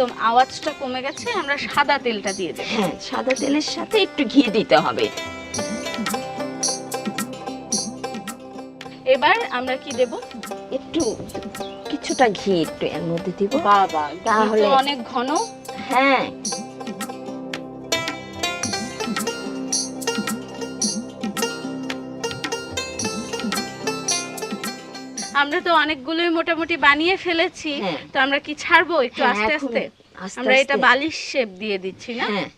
একদম আওয়াজটা কমে গেছে আমরা সাদা তেলটা দিয়ে দেব। হ্যাঁ সাদা তেলের সাথে একটু ঘি দিতে হবে। এবার আমরা কি দেব? একটু কিছুটা ঘি একটু এর মধ্যে দিব। বাবা তাহলে- তাহলে অনেক ঘন। হ্যাঁ আমরা তো অনেকগুলোই মোটামুটি বানিয়ে ফেলেছি হ্যাঁ। তো আমরা কি ছাড়বো একটু হ্যাঁ, আস্তে আস্তে আমরা এটা। বালিশ শেপ দিয়ে দিচ্ছি না হ্যাঁ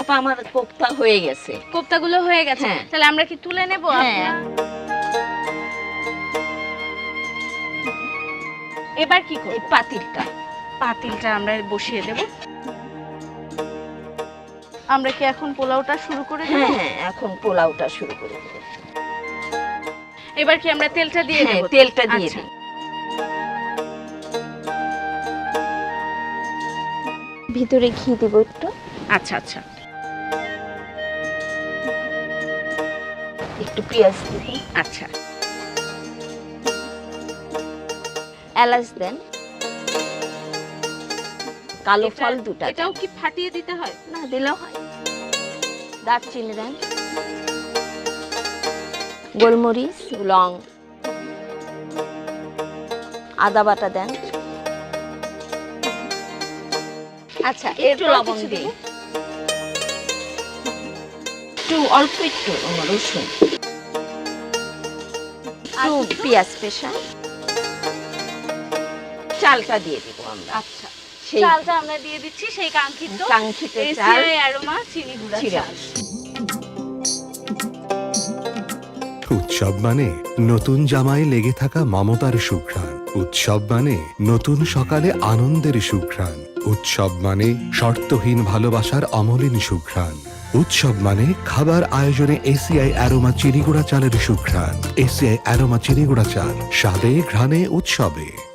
আপা আমার কোপ্তা হয়ে গেছে কোপ্তাগুলো হয়ে গেছে। তাহলে আমরা কি তুলে নেব। এবার কি পাতিলটা পাতিলটা আমরা বসিয়ে দেব। আমরা কি এখন পোলাওটা শুরু করে দেব? হ্যাঁ হ্যাঁ এখন পোলাওটা শুরু করে দেবো। এবার কি আমরা তেলটা দিয়ে হ্যাঁ দেব? তেলটা দিয়ে আচ্ছা। দিই ভিতরে ঘি দেবো একটু। আচ্ছা আচ্ছা। একটু পেঁয়াজ দিব আচ্ছা। এলাচ দেন। কালো ফল দুটা এটাও কি ফাটিয়ে দিতে হয়? না দিলেও হয়। দারচিনি দেন। গোলমরিচ লং। আদা বাটা দেন। আচ্ছা একটু লবণ দিই। একটু অল্প একটু রসুন। একটু পেঁয়াজ পেশা চালটা দিয়ে দিব আমরা। আচ্ছা। চালটা আমরা দিয়ে দিচ্ছি সেই কাঙ্ক্ষিত কাঙ্ক্ষিত চাল অ্যারোমা চিনি গুঁড়া চাল। উৎসব মানে নতুন জামায় লেগে থাকা মমতার সুঘ্রাণ। উৎসব মানে নতুন সকালে আনন্দের সুঘ্রাণ। উৎসব মানে শর্তহীন ভালোবাসার অমলিন সুঘ্রাণ। উৎসব মানে খাবার আয়োজনে এসিআই অ্যারোমা চিনিগুড়া চালের সুঘ্রাণ। এসিআই অ্যারোমা চিনিগুড়া চাল স্বাদে ঘ্রাণে উৎসবে।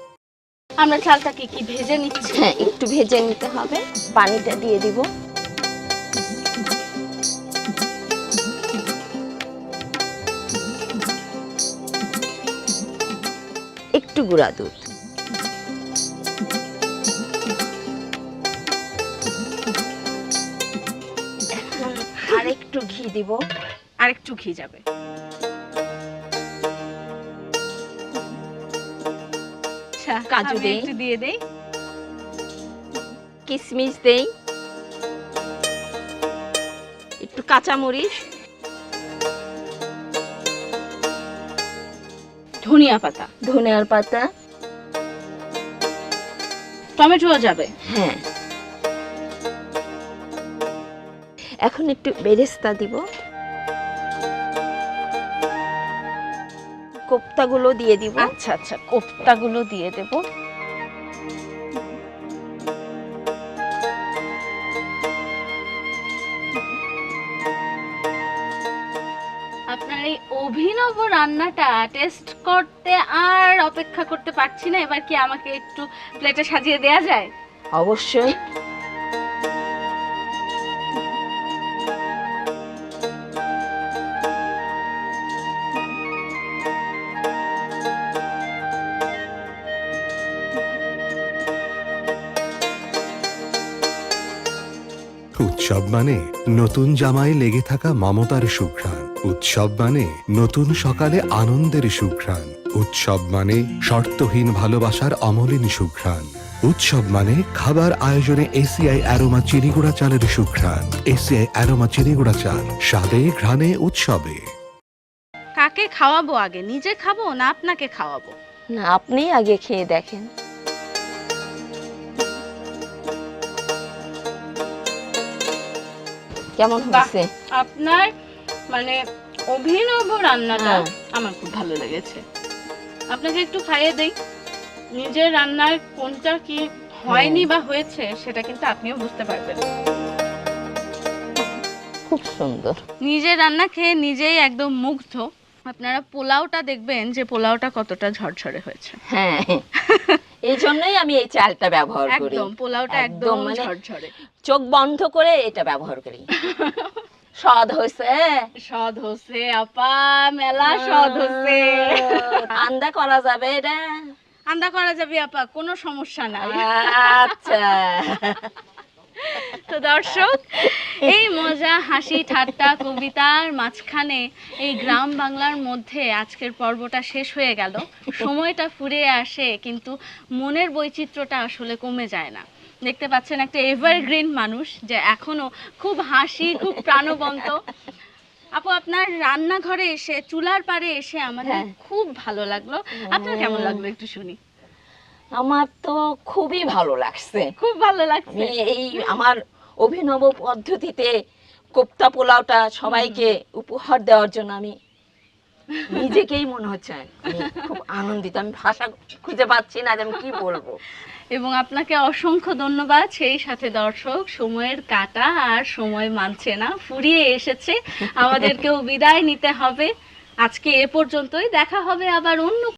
আমরা চালটাকে কি ভেজে নিচ্ছি? হ্যাঁ একটু ভেজে নিতে হবে। পানিটা দিয়ে দিব। একটু গুঁড়া দুধ। এখন আর একটু ঘি দিব। আর একটু ঘি যাবে। আচ্ছা কাজু দেই। একটু দিয়ে দেই। কিশমিশ দেই। একটু কাঁচামরিচ। ধনিয়া পাতা। ধনিয়ার পাতা। টমেটোও যাবে। হ্যাঁ। এখন একটু বেরেস্তা দিব। কোপ্তাগুলো দিয়ে দিব। আচ্ছা আচ্ছা কোপ্তাগুলো দিয়ে দেব। আপনার এই অভিনব রান্নাটা টেস্ট করতে আর অপেক্ষা করতে পারছি না। এবার কি আমাকে একটু প্লেটে সাজিয়ে দেয়া যায়? অবশ্যই। উৎসব মানে নতুন জামায় লেগে থাকা মমতার সুঘ্রাণ। উৎসব মানে নতুন সকালে আনন্দের সুঘ্রাণ। উৎসব মানে শর্তহীন ভালোবাসার অমলিন সুঘ্রাণ। উৎসব মানে খাবার আয়োজনে এসিআই অ্যারোমা চিনিগুড়া চালের সুঘ্রাণ। এসিআই অ্যারোমা চিনিগুড়া চাল স্বাদে ঘ্রাণে উৎসবে। কাকে খাওয়াবো আগে? নিজে খাব না আপনাকে খাওয়াবো? না আপনি আগে খেয়ে দেখেন। কেমন। হয়েছে? আপনার মানে অভিনব রান্নাটা হ্যাঁ। আমার খুব ভালো লেগেছে। আপনাকে একটু খাইয়ে দেই। নিজের রান্নার কোনটা কি হয়নি বা হয়েছে সেটা কিন্তু আপনিও বুঝতে পারবেন। খুব সুন্দর। নিজের রান্না খেয়ে নিজেই একদম মুগ্ধ। আপনারা পোলাওটা দেখবেন যে পোলাওটা কতটা ঝরঝরে হয়েছে। হ্যাঁ। এই জন্যই আমি এই চালটা ব্যবহার করি। একদম পোলাওটা একদম মানে- ঝরঝরে। চোখ বন্ধ করে এটা ব্যবহার করি। সদ হইছে। সদ হচ্ছে আপা মেলা সদ হচ্ছে আন্দা করা যাবে এটা? আন্দা করা যাবে আপা কোনো সমস্যা নাই। আচ্ছা। তো দর্শক এই মজা হাসি ঠাট্টা কবিতার মাঝখানে এই গ্রাম বাংলার মধ্যে আজকের পর্বটা শেষ হয়ে গেল। সময়টা ফুরিয়ে আসে কিন্তু মনের বৈচিত্র্যটা আসলে কমে যায় না। দেখতে পাচ্ছেন একটা এভারগ্রিন মানুষ যে এখনও খুব হাসি খুব প্রাণবন্ত। আপু আপনার রান্নাঘরে এসে চুলার পাড়ে এসে আমাদের হ্যাঁ। খুব ভালো লাগল। আপনার কেমন লাগল একটু শুনি? আমার তো খুবই ভালো লাগছে। খুব ভালো লাগছে। এই আমার অভিনব পদ্ধতিতে কোপ্তা পোলাওটা সবাইকে উপহার দেওয়ার জন্য আমি নিজেকেই মনে হচ্ছে খুব আনন্দিত। আমি ভাষা খুঁজে পাচ্ছি না যে আমি কি বলব। এবং আপনাকে অসংখ্য ধন্যবাদ। সেই সাথে দর্শক সময়ের কাটা আর সময় মানছে না ফুরিয়ে এসেছে। আমাদেরকেও বিদায় নিতে হবে। আজকে এ পর্যন্তই। দেখা হবে আবার অন্য